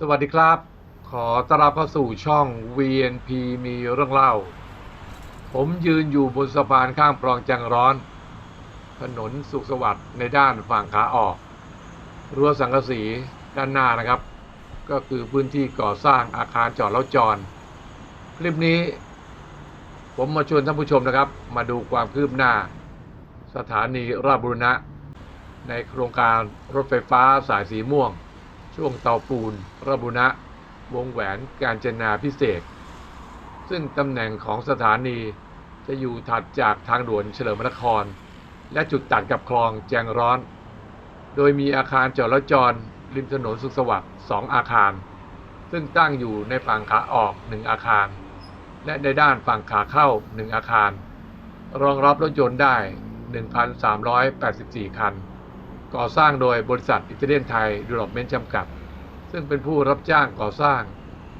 สวัสดีครับ ขอต้อนรับเข้าสู่ช่อง VNP มีเรื่องเล่า ผมยืนอยู่บนสะพานข้ามคลองจังร้อน ถนนสุขสวัสดิ์ในด้านฝั่งขาออก รั้วสังกะสีด้านหน้านะครับ ก็คือพื้นที่ก่อสร้างอาคารจอดแล้วจอดคลิปนี้ ผมมาชวนท่านผู้ชมนะครับ มาดูความคืบหน้า สถานีราชบุรณะ ในโครงการรถไฟฟ้าสายสีม่วง ช่วงเตาปูน ระบุณะวงแหวนการจนาพิเศษ ซึ่งตำแหน่งของสถานีจะอยู่ถัดจากทางด่วนเฉลิมนคร และจุดตัดกับคลองแจงร้อน โดยมีอาคารจอดรถจรริมถนนสุขสวัสดิ์สองอาคาร ซึ่งตั้งอยู่ในฝั่งขาออกหนึ่งอาคาร และในด้านฝั่งขาเข้าหนึ่งอาคาร รองรับรถยนต์ได้ 1,384 คัน ก่อสร้างโดยบริษัทอิตาเลียนไทยดีลอปเมนต์จำกัด ซึ่งเป็นผู้รับจ้างก่อสร้าง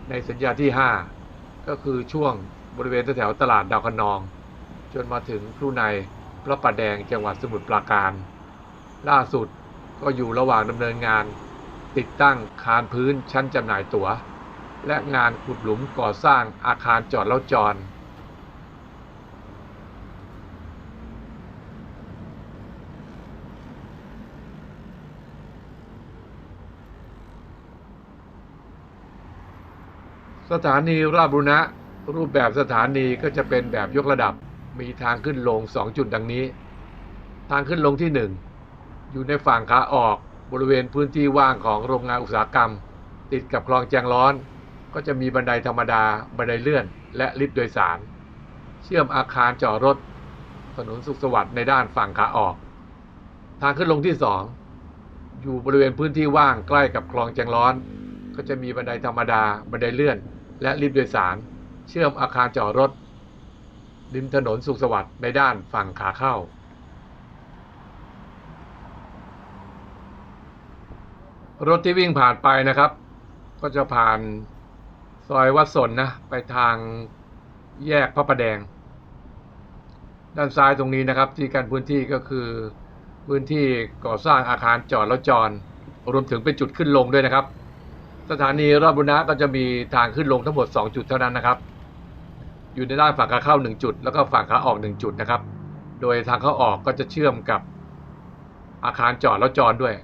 ในสัญญาที่ 5 ก็คือช่วงบริเวณแถวตลาดดาวคะนอง จนมาถึงครูในพระประแดงจังหวัดสมุทรปราการ ล่าสุดก็อยู่ระหว่างดำเนินงาน ติดตั้งคานพื้นชั้นจำหน่ายตั๋ว และงานขุดหลุมก่อสร้างอาคารจอดแล้วจร สถานีราชบุรณะรูปแบบสถานีก็จะเป็นแบบยกระดับมีทางขึ้นลง 2 จุดดังนี้ ทางขึ้นลงที่ 1 อยู่ในฝั่งขาออกบริเวณพื้นที่ว่างของโรงงานอุตสาหกรรม ติดกับคลองแจงร้อน ก็จะมีบันไดธรรมดา บันไดเลื่อน และลิฟต์โดยสาร เชื่อมอาคารจอดรถ ถนนสุขสวัสดิ์ในด้านฝั่งขาออก ทางขึ้นลงที่ 2 อยู่บริเวณพื้นที่ว่างใกล้กับคลองแจงร้อน ก็จะมีบันไดธรรมดา บันไดเลื่อน และลิฟต์โดยสาร เชื่อมอาคารจอดรถ ริมถนนสุขสวัสดิ์ในด้านฝั่งขาเข้า รถที่วิ่งผ่านไปนะครับ ก็จะผ่านซอยวัดสนนะ ไปทางแยกพระประแดง ด้านซ้ายตรงนี้นะครับที่การพื้นที่ก็คือพื้นที่ก่อสร้างอาคารจอดแล้วจอดรวมถึงเป็นจุดขึ้นลงด้วยนะครับ สถานีราชบุรณะก็จะมีทางขึ้นลงทั้งหมด 2 จุดเท่านั้นนะครับ อยู่ในด้านฝั่งขาเข้า 1 จุด แล้วก็ฝั่งขาออก 1 จุดนะครับ โดยทางเข้าออกก็จะเชื่อมกับอาคารจอดแล้วจอดด้วย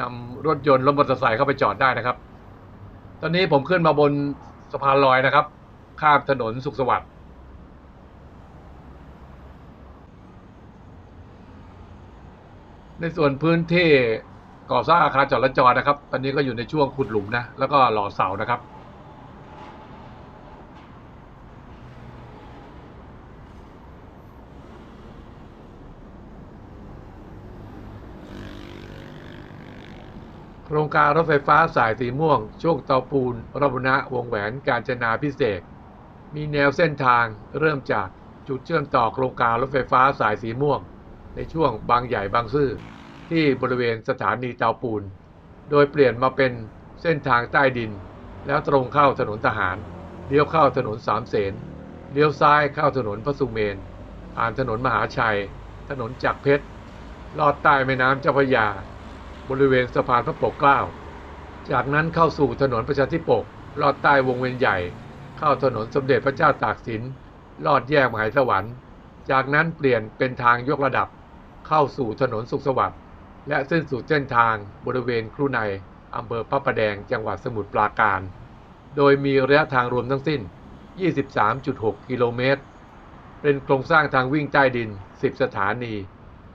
นำรถยนต์รถมอเตอร์ไซค์เข้าไปจอดได้นะครับ ตอนนี้ผมขึ้นมาบนสะพานลอยนะครับ ข้ามถนนสุขสวัสดิ์ในส่วนพื้นที่ ก่อสร้างอาคารจอดรถจอดนะครับ ตอนนี้ก็อยู่ในช่วงขุดหลุมนะ แล้วก็หล่อเสานะครับ โครงการรถไฟฟ้าสายสีม่วง ช่วงเตาปูนรบุณะวงแหวนการจนาพิเศษ มีแนวเส้นทางเริ่มจากจุดเชื่อมต่อโครงการรถไฟฟ้าสายสีม่วง ในช่วงบางใหญ่บางซื่อ ที่บริเวณสถานีเตาปูน โดยเปลี่ยนมาเป็นเส้นทางใต้ดิน แล้วตรงเข้าถนนทหาร เลี้ยวเข้าถนนสามเสน เลี้ยวซ้ายเข้าถนนพระสุเมน ผ่านถนนมหาชัย ถนนจักรเพชร ลอดใต้แม่น้ำเจ้าพระยา บริเวณสะพานพระปกเกล้า จากนั้นเข้าสู่ถนนประชาธิปก ลอดใต้วงเวียนใหญ่ เข้าถนนสมเด็จพระเจ้าตากสิน ลอดแยกมหาสวรรค์ จากนั้นเปลี่ยนเป็นทางยกระดับ เข้าสู่ถนนสุขสวัสดิ์ และสิ้นสุดเส้นทางบริเวณครูในอำเภอพระประแดงจังหวัดสมุทรปราการ โดยมีระยะทางรวมทั้งสิ้น 23.6 กิโลเมตร เป็นโครงสร้างทางวิ่งใต้ดิน 10 สถานี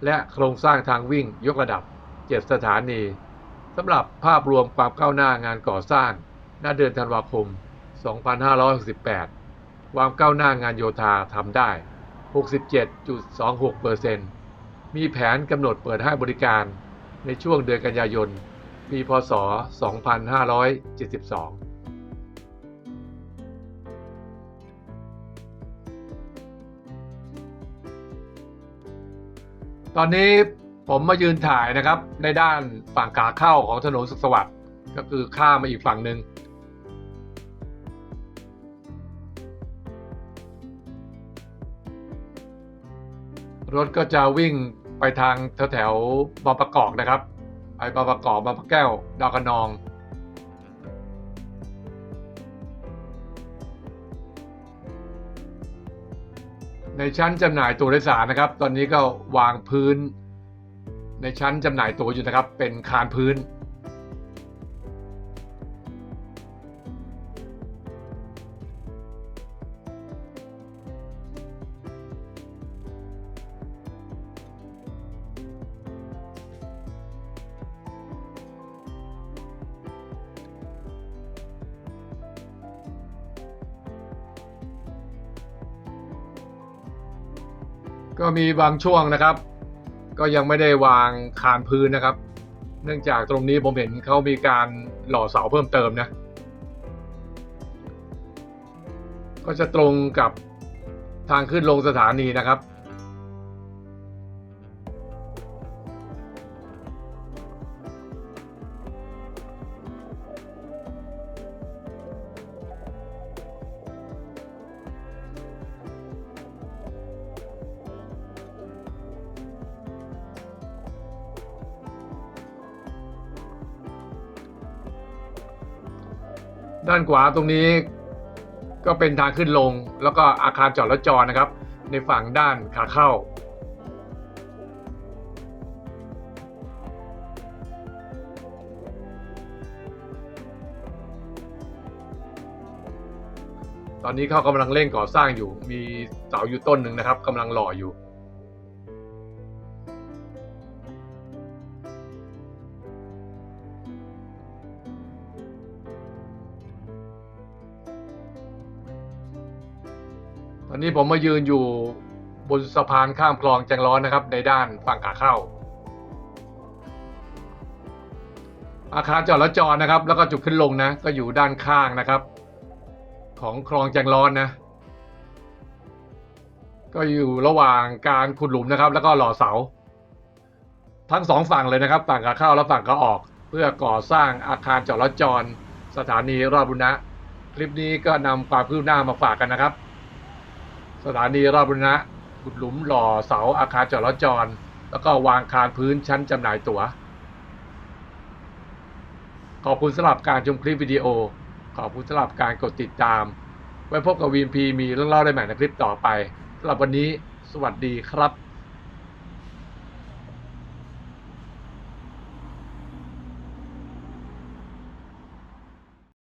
และโครงสร้างทางวิ่งยกระดับ 7 สถานีสำหรับภาพรวมความก้าวหน้างานก่อสร้างหน้าเดือนธันวาคม 2568 ความก้าวหน้างานโยธาทำได้ 67.26% มีแผนกำหนดเปิดให้บริการในช่วงเดือนกันยายน ปีพศ 2572ตอนนี้ผมมายืนถ่ายนะครับในด้านฝั่งขาเข้าของถนนสุขสวัสดิ์ก็คือข้ามมาอีกฝั่งหนึ่งรถก็จะวิ่ง ไปทางแถวบางประกอบนะครับ ไปบางประกอบบางพระแก้ว ดาวกระนองในชั้นจำหน่ายตัวโดยสารนะครับ ตอนนี้ก็วางพื้น ในชั้นจำหน่ายตัวอยู่นะครับ เป็นคานพื้น ก็มีบางช่วงนะครับ ก็ยังไม่ได้วางคานพื้นนะครับ เนื่องจากตรงนี้ผมเห็นเขามีการหล่อเสาเพิ่มเติมนะ ก็จะตรงกับทางขึ้นลงสถานีนะครับ ด้านขวาตรงนี้ก็เป็นทางขึ้นลง แล้วก็อาคารจอดรถจอนะครับ ในฝั่งด้านขาเข้า ตอนนี้เขากำลังเร่งก่อสร้างอยู่ มีเสาอยู่ต้นหนึ่งนะครับกำลังหล่ออยู่ ตอนนี้ผมมายืนอยู่บนสะพานข้ามคลองแจงร้อนนะครับ ในด้านฝั่งขาเข้า อาคารจอดรถจอดนะครับ แล้วก็จุดขึ้นลงนะ ก็อยู่ด้านข้างนะครับ ของคลองแจงร้อนนะ ก็อยู่ระหว่างการขุดหลุมนะครับ แล้วก็หล่อเสา ทั้งสองฝั่งเลยนะครับ ฝั่งขาเข้าและฝั่งขาออก เพื่อก่อสร้างอาคารจอดรถจอดสถานีราบุรณะคลิปนี้ก็นำความคืบหน้ามาฝากกันนะครับ สถานีราชบุรณะขุดหลุมหล่อเสาอาคารจอดรถจร แล้วก็วางคานพื้นชั้นจำหน่ายตั๋ว ขอบคุณสำหรับการชมคลิปวิดีโอ ขอบคุณสำหรับการกดติดตาม ไว้พบกับวีมพีมีเรื่องเล่าได้ใหม่ในคลิปต่อไปสำหรับวันนี้ สวัสดีครับ